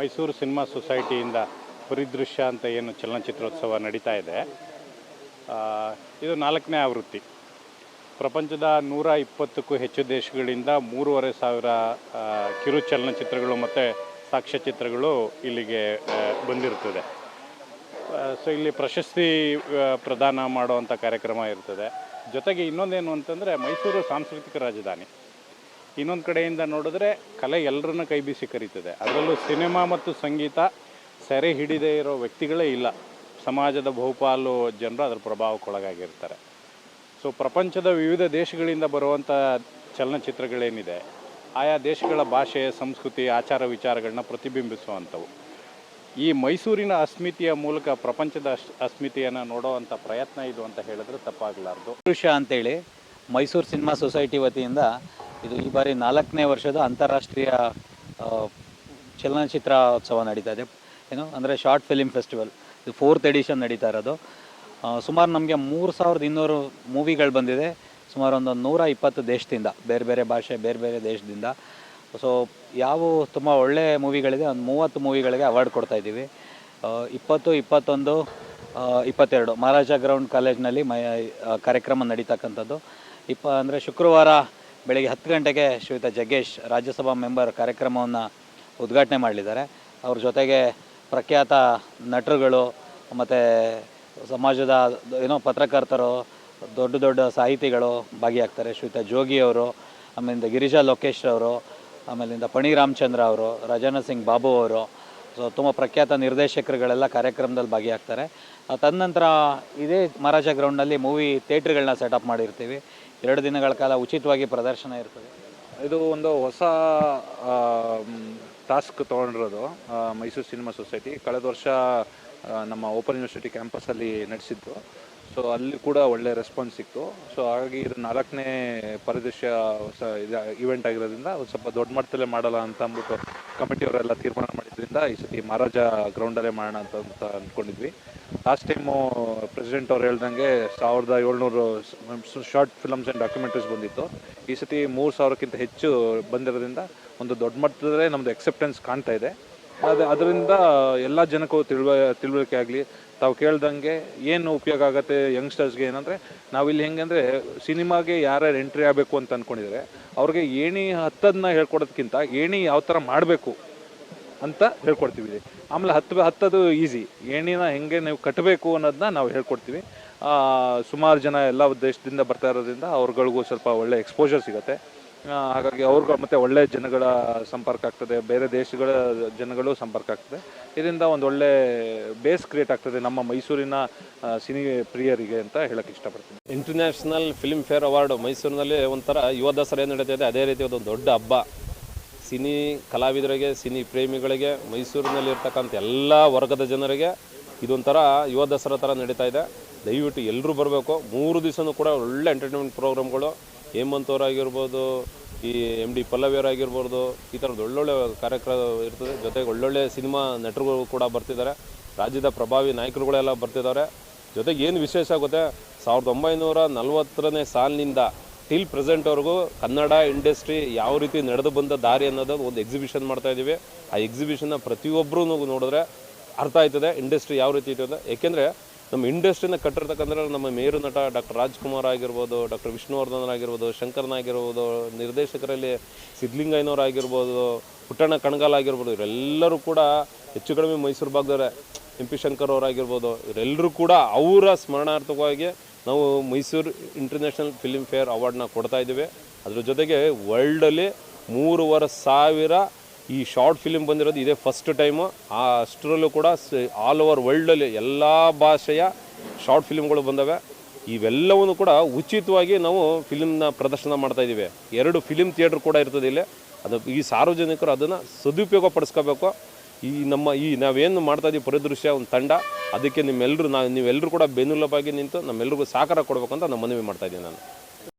Mysuru cinema ಸೊಸೈಟಿಯಿಂದ ಪರಿದೃಶ್ಯ ಅಂತ ಏನು ಚಲನಚಿತ್ರೋತ್ಸವ ನಡೀತಾ ಇದೆ. ಇದು ನಾಲ್ಕನೇ ಆವೃತ್ತಿ. ಪ್ರಪಂಚದ ನೂರ ಇಪ್ಪತ್ತಕ್ಕೂ ಹೆಚ್ಚು ದೇಶಗಳಿಂದ ಮೂರುವರೆ ಸಾವಿರ ಕಿರು ಚಲನಚಿತ್ರಗಳು ಮತ್ತು ಸಾಕ್ಷ್ಯಚಿತ್ರಗಳು ಇಲ್ಲಿಗೆ ಬಂದಿರ್ತದೆ ಸೊ ಇಲ್ಲಿ ಪ್ರಶಸ್ತಿ ಪ್ರದಾನ ಮಾಡುವಂಥ ಕಾರ್ಯಕ್ರಮ ಇರ್ತದೆ. ಜೊತೆಗೆ ಇನ್ನೊಂದೇನು ಅಂತಂದರೆ ಮೈಸೂರು ಸಾಂಸ್ಕೃತಿಕ ರಾಜಧಾನಿ. ಇನ್ನೊಂದು ಕಡೆಯಿಂದ ನೋಡಿದ್ರೆ ಕಲೆ ಎಲ್ಲರನ್ನ ಕೈ ಬೀಸಿ ಕರೀತದೆ. ಅದರಲ್ಲೂ ಸಿನಿಮಾ ಮತ್ತು ಸಂಗೀತ ಸೆರೆ ಹಿಡಿದೇ ಇರೋ ವ್ಯಕ್ತಿಗಳೇ ಇಲ್ಲ. ಸಮಾಜದ ಬಹುಪಾಲು ಜನರು ಅದರ ಪ್ರಭಾವಕ್ಕೊಳಗಾಗಿರ್ತಾರೆ ಸೊ ಪ್ರಪಂಚದ ವಿವಿಧ ದೇಶಗಳಿಂದ ಬರುವಂಥ ಚಲನಚಿತ್ರಗಳೇನಿದೆ, ಆಯಾ ದೇಶಗಳ ಭಾಷೆ, ಸಂಸ್ಕೃತಿ, ಆಚಾರ ವಿಚಾರಗಳನ್ನ ಪ್ರತಿಬಿಂಬಿಸುವಂಥವು. ಈ ಮೈಸೂರಿನ ಅಸ್ಮಿತೆಯ ಮೂಲಕ ಪ್ರಪಂಚದ ಅಸ್- ಅಸ್ಮಿತೆಯನ್ನು ನೋಡೋವಂಥ ಪ್ರಯತ್ನ ಇದು ಅಂತ ಹೇಳಿದ್ರೆ ತಪ್ಪಾಗಲಾರ್ದು. ದೃಶ್ಯ ಅಂತೇಳಿ ಮೈಸೂರು ಸಿನಿಮಾ ಸೊಸೈಟಿ ವತಿಯಿಂದ ಇದು ಈ ಬಾರಿ ನಾಲ್ಕನೇ ವರ್ಷದ ಅಂತಾರಾಷ್ಟ್ರೀಯ ಚಲನಚಿತ್ರ ಉತ್ಸವ ನಡೀತಾ ಇದೆ. ಏನು ಅಂದರೆ ಶಾರ್ಟ್ ಫಿಲಿಮ್ ಫೆಸ್ಟಿವಲ್. ಇದು ಫೋರ್ತ್ ಎಡಿಷನ್ ನಡೀತಾ ಇರೋದು. ಸುಮಾರು ನಮಗೆ ಮೂರು ಸಾವಿರದ ಇನ್ನೂರು ಮೂವಿಗಳು ಬಂದಿದೆ. ಸುಮಾರು ಒಂದು ನೂರ ಇಪ್ಪತ್ತು ದೇಶದಿಂದ ಬೇರೆ ಬೇರೆ ಭಾಷೆ ಬೇರೆ ಬೇರೆ ದೇಶದಿಂದ. ಸೊ ಯಾವ ತುಂಬ ಒಳ್ಳೆ ಮೂವಿಗಳಿದೆ ಒಂದು ಮೂವತ್ತು ಮೂವಿಗಳಿಗೆ ಅವಾರ್ಡ್ ಕೊಡ್ತಾ ಆ, ಇಪ್ಪತ್ತು ಇಪ್ಪತ್ತೊಂದು ಇಪ್ಪತ್ತೆರಡು. ಮಹಾರಾಜ ಗ್ರೌಂಡ್ ಕಾಲೇಜ್ನಲ್ಲಿ ಮ ಕಾರ್ಯಕ್ರಮ ನಡೀತಕ್ಕಂಥದ್ದು. ಇಪ್ಪ ಅಂದರೆ ಶುಕ್ರವಾರ ಬೆಳಗ್ಗೆ ಹತ್ತು ಗಂಟೆಗೆ ಶ್ರೀಯುತ ಜಗ್ಗೇಶ್ ರಾಜ್ಯಸಭಾ ಮೆಂಬರ್ ಕಾರ್ಯಕ್ರಮವನ್ನು ಉದ್ಘಾಟನೆ ಮಾಡಲಿದ್ದಾರೆ. ಅವ್ರ ಜೊತೆಗೆ ಪ್ರಖ್ಯಾತ ನಟರುಗಳು ಮತ್ತು ಸಮಾಜದ ಏನೋ ಪತ್ರಕರ್ತರು, ದೊಡ್ಡ ದೊಡ್ಡ ಸಾಹಿತಿಗಳು ಭಾಗಿಯಾಗ್ತಾರೆ. ಶ್ರೀಯುತ ಜೋಗಿಯವರು ಆಮೇಲಿಂದ ಗಿರಿಜಾ ಲೋಕೇಶ್ ಅವರು, ಆಮೇಲಿಂದ ಪಣಿ ರಾಮಚಂದ್ರ ಅವರು ರಜಾನ ಸಿಂಗ್ ಬಾಬು ಅವರು, ಸೊ ತುಂಬ ಪ್ರಖ್ಯಾತ ನಿರ್ದೇಶಕರುಗಳೆಲ್ಲ ಕಾರ್ಯಕ್ರಮದಲ್ಲಿ ಭಾಗಿಯಾಗ್ತಾರೆ. ತದನಂತರ ಇದೇ ಮಹಾರಾಜ ಗ್ರೌಂಡ್ನಲ್ಲಿ ಮೂವಿ ಥಿಯೇಟ್ರ್ಗಳನ್ನ ಸೆಟಪ್ ಮಾಡಿರ್ತೀವಿ. ಎರಡು ದಿನಗಳ ಕಾಲ ಉಚಿತವಾಗಿ ಪ್ರದರ್ಶನ ಇರ್ತದೆ. ಇದು ಒಂದು ಹೊಸ ಟಾಸ್ಕ್ ತೊಗೊಂಡಿರೋದು ಮೈಸೂರು ಸಿನಿಮಾ ಸೊಸೈಟಿ. ಕಳೆದ ವರ್ಷ ನಮ್ಮ ಓಪನ್ ಯೂನಿವರ್ಸಿಟಿ ಕ್ಯಾಂಪಸ್ಸಲ್ಲಿ ನಡೆಸಿದ್ದು. ಸೊ, ಅಲ್ಲಿ ಕೂಡ ಒಳ್ಳೆ ರೆಸ್ಪಾನ್ಸ್ ಸಿಕ್ತು. ಸೊ, ಹಾಗಾಗಿ ಇದು ನಾಲ್ಕನೇ ಪರಿದೃಶ್ಯ ಹೊಸ ಇದು ಇವೆಂಟ್ ಆಗಿರೋದ್ರಿಂದ ಸ್ವಲ್ಪ ದೊಡ್ಡ ಮಟ್ಟದಲ್ಲೇ ಮಾಡಲ್ಲ ಅಂತ ಅಂದ್ಬಿಟ್ಟು ಕಮಿಟಿಯವರೆಲ್ಲ ತೀರ್ಮಾನ ಮಾಡಿದ್ರಿಂದ ಈ ಸತಿ ಮಹಾರಾಜ ಗ್ರೌಂಡಲ್ಲೇ ಮಾಡೋಣ ಅಂತ ಅಂತ ಅಂದ್ಕೊಂಡಿದ್ವಿ. ಲಾಸ್ಟ್ ಟೈಮು ಪ್ರೆಸಿಡೆಂಟ್ ಅವ್ರು ಹೇಳ್ದಂಗೆ ಸಾವಿರದ ಏಳ್ನೂರು ಶಾರ್ಟ್ ಫಿಲಮ್ಸ್ ಆ್ಯಂಡ್ ಡಾಕ್ಯುಮೆಂಟ್ರೀಸ್ ಬಂದಿತ್ತು. ಈ ಸತಿ ಮೂರು ಸಾವಿರಕ್ಕಿಂತ ಹೆಚ್ಚು ಬಂದಿರೋದ್ರಿಂದ ಒಂದು ದೊಡ್ಡ ಮಟ್ಟದಲ್ಲೇ ನಮ್ಮದು ಎಕ್ಸೆಪ್ಟೆನ್ಸ್ ಕಾಣ್ತಾ ಇದೆ. ಅದು, ಅದರಿಂದ ಎಲ್ಲ ಜನಕ್ಕೂ ತಿಳುವ, ತಿಳುವಳಿಕೆ ಆಗಲಿ, ತಾವು ಕೇಳ್ದಂಗೆ ಏನು ಉಪಯೋಗ ಆಗುತ್ತೆ ಯಂಗ್ಸ್ಟರ್ಸ್ಗೆ ಏನಂದರೆ ನಾವಿಲ್ಲಿ ಹೆಂಗೆ ಅಂದರೆ ಸಿನಿಮಾಗೆ ಯಾರ್ಯಾರು ಎಂಟ್ರಿ ಆಗಬೇಕು ಅಂತ ಅಂದ್ಕೊಂಡಿದ್ದಾರೆ ಅವ್ರಿಗೆ ಏಣಿ ಹತ್ತದನ್ನ ಹೇಳ್ಕೊಡೋದಕ್ಕಿಂತ ಏಣಿ ಯಾವ ಥರ ಮಾಡಬೇಕು ಅಂತ ಹೇಳ್ಕೊಡ್ತೀವಿ. ಆಮೇಲೆ ಹತ್ತು ಹತ್ತದು ಈಸಿ ಏಣಿನ ಹೆಂಗೆ ನೀವು ಕಟ್ಟಬೇಕು ಅನ್ನೋದನ್ನ ನಾವು ಹೇಳ್ಕೊಡ್ತೀವಿ. ಸುಮಾರು ಜನ ಎಲ್ಲ ದೇಶದಿಂದ ಬರ್ತಾ ಇರೋದ್ರಿಂದ ಅವ್ರುಗಳಿಗೂ ಸ್ವಲ್ಪ ಒಳ್ಳೆ ಎಕ್ಸ್ಪೋಜರ್ ಸಿಗುತ್ತೆ. ಹಾಗಾಗಿ ಅವ್ರಿಗೆ ಮತ್ತೆ ಒಳ್ಳೆ ಜನಗಳ ಸಂಪರ್ಕ ಆಗ್ತದೆ. ಬೇರೆ ದೇಶಗಳ ಜನಗಳು ಸಂಪರ್ಕ ಆಗ್ತದೆ. ಇದರಿಂದ ಒಂದು ಒಳ್ಳೆ ಬೇಸ್ ಕ್ರಿಯೇಟ್ ಆಗ್ತದೆ ನಮ್ಮ ಮೈಸೂರಿನ ಸಿನಿ ಪ್ರಿಯರಿಗೆ ಅಂತ ಹೇಳಕ್ಕೆ ಇಷ್ಟಪಡ್ತೀನಿ. ಇಂಟರ್ನ್ಯಾಷನಲ್ ಫಿಲ್ಮ್ ಫೇರ್ ಅವಾರ್ಡ್ ಮೈಸೂರಿನಲ್ಲಿ ಒಂಥರ ಯುವ ದಸರಾ ಏನು ನಡೀತಾ ಇದೆ ಅದೇ ರೀತಿ ಒಂದು ದೊಡ್ಡ ಹಬ್ಬ. ಸಿನಿ ಕಲಾವಿದರಿಗೆ, ಸಿನಿ ಪ್ರೇಮಿಗಳಿಗೆ, ಮೈಸೂರಿನಲ್ಲಿರ್ತಕ್ಕಂಥ ಎಲ್ಲ ವರ್ಗದ ಜನರಿಗೆ ಇದೊಂಥರ ಯುವ ದಸರಾ ಥರ ನಡೀತಾ ಇದೆ. ದಯವಿಟ್ಟು ಎಲ್ಲರೂ ಬರಬೇಕು. ಮೂರು ದಿವಸನೂ ಕೂಡ ಒಳ್ಳೆ ಎಂಟರ್ಟೈನ್ಮೆಂಟ್ ಪ್ರೋಗ್ರಾಮ್ಗಳು ಹೇಮಂತ್ ಅವರಾಗಿರ್ಬೋದು, ಈ ಎಂ ಡಿ ಪಲ್ಲವಿಯವರಾಗಿರ್ಬೋದು ಈ ಥರದ್ದು ಒಳ್ಳೊಳ್ಳೆ ಕಾರ್ಯಕ್ರಮ ಇರ್ತದೆ. ಜೊತೆಗೆ ಒಳ್ಳೊಳ್ಳೆ ಸಿನಿಮಾ ನಟರುಗಳು ಕೂಡ ಬರ್ತಿದ್ದಾರೆ. ರಾಜ್ಯದ ಪ್ರಭಾವಿ ನಾಯಕರುಗಳೆಲ್ಲ ಬರ್ತಿದ್ದಾರೆ. ಜೊತೆಗೆ ಏನು ವಿಶೇಷ ಆಗುತ್ತೆ ಸಾವಿರದ ಒಂಬೈನೂರ ನಲವತ್ತರನೇ ಸಾಲಿನಿಂದ ಟಿಲ್ ಪ್ರೆಸೆಂಟ್ವರೆಗೂ ಕನ್ನಡ ಇಂಡಸ್ಟ್ರಿ ಯಾವ ರೀತಿ ನಡೆದು ಬಂದ ದಾರಿ ಅನ್ನೋದು ಒಂದು ಎಕ್ಸಿಬಿಷನ್ ಮಾಡ್ತಾ ಇದ್ದೀವಿ. ಆ ಎಕ್ಸಿಬಿಷನ್ನ ಪ್ರತಿಯೊಬ್ಬರೂ ನೋಡಿದ್ರೆ ಅರ್ಥ ಆಯ್ತದೆ ಇಂಡಸ್ಟ್ರಿ ಯಾವ ರೀತಿ ಇದೆ ಅಂತ. ಏಕೆಂದರೆ ನಮ್ಮ ಇಂಡಸ್ಟ್ರಿನ ಕಟ್ಟಿರ್ತಕ್ಕಂಥ ನಮ್ಮ ಮೇರು ನಟ ಡಾಕ್ಟರ್ ರಾಜ್ಕುಮಾರ್ ಆಗಿರ್ಬೋದು, ಡಾಕ್ಟರ್ ವಿಷ್ಣುವರ್ಧನ್ ಆಗಿರ್ಬೋದು, ಶಂಕರ್ನ ಆಗಿರ್ಬೋದು, ನಿರ್ದೇಶಕರಲ್ಲಿ ಸಿದ್ಲಿಂಗಯ್ಯನವ್ರು ಆಗಿರ್ಬೋದು, ಪುಟ್ಟಣ್ಣ ಕಣಗಾಲ್ ಆಗಿರ್ಬೋದು, ಇವರೆಲ್ಲರೂ ಕೂಡ ಹೆಚ್ಚು ಕಡಿಮೆ ಮೈಸೂರು ಭಾಗದವರೇ. ಎಂ ಪಿ ಶಂಕರ್ ಅವರಾಗಿರ್ಬೋದು ಇವರೆಲ್ಲರೂ ಕೂಡ ಅವರ ಸ್ಮರಣಾರ್ಥಕವಾಗಿ ನಾವು ಮೈಸೂರು ಇಂಟರ್ನ್ಯಾಷನಲ್ ಫಿಲ್ಮ್ ಫೇರ್ ಅವಾರ್ಡ್ನ ಕೊಡ್ತಾ ಇದ್ದೀವಿ. ಅದ್ರ ಜೊತೆಗೆ ವರ್ಲ್ಡಲ್ಲಿ ಮೂರುವರೆ ಸಾವಿರ ಈ ಶಾರ್ಟ್ ಫಿಲಿಮ್ ಬಂದಿರೋದು ಇದೇ ಫಸ್ಟ್ ಟೈಮು. ಆ ಅಷ್ಟರಲ್ಲೂ ಕೂಡ ಆಲ್ ಓವರ್ ವರ್ಲ್ಡಲ್ಲಿ ಎಲ್ಲ ಭಾಷೆಯ ಶಾರ್ಟ್ ಫಿಲಿಮ್ಗಳು ಬಂದವೆ. ಇವೆಲ್ಲವನ್ನು ಕೂಡ ಉಚಿತವಾಗಿ ನಾವು ಫಿಲಿಮ್ನ ಪ್ರದರ್ಶನ ಮಾಡ್ತಾ ಇದ್ದೀವಿ. ಎರಡು ಫಿಲಿಮ್ ಥಿಯೇಟ್ರ್ ಕೂಡ ಇರ್ತದೆ ಇಲ್ಲಿ. ಅದು ಈ ಸಾರ್ವಜನಿಕರು ಅದನ್ನು ಸದುಪಯೋಗ ಪಡಿಸ್ಕೋಬೇಕು. ಈ ನಮ್ಮ ಈ ನಾವೇನು ಮಾಡ್ತಾ ಇದ್ದೀವಿ ಪರಿದೃಶ್ಯ, ಒಂದು ತಂಡ, ಅದಕ್ಕೆ ನಿಮ್ಮೆಲ್ಲರೂ ನಾವು ನೀವೆಲ್ಲರೂ ಕೂಡ ಬೆನ್ನುಲಬಾಗಿ ನಿಂತು ನಮ್ಮೆಲ್ಲರಿಗೂ ಸಹಕಾರ ಕೊಡಬೇಕು ಅಂತ ನಾನು ಮನವಿ ಮಾಡ್ತಾ ಇದ್ದೀನಿ ನಾನು.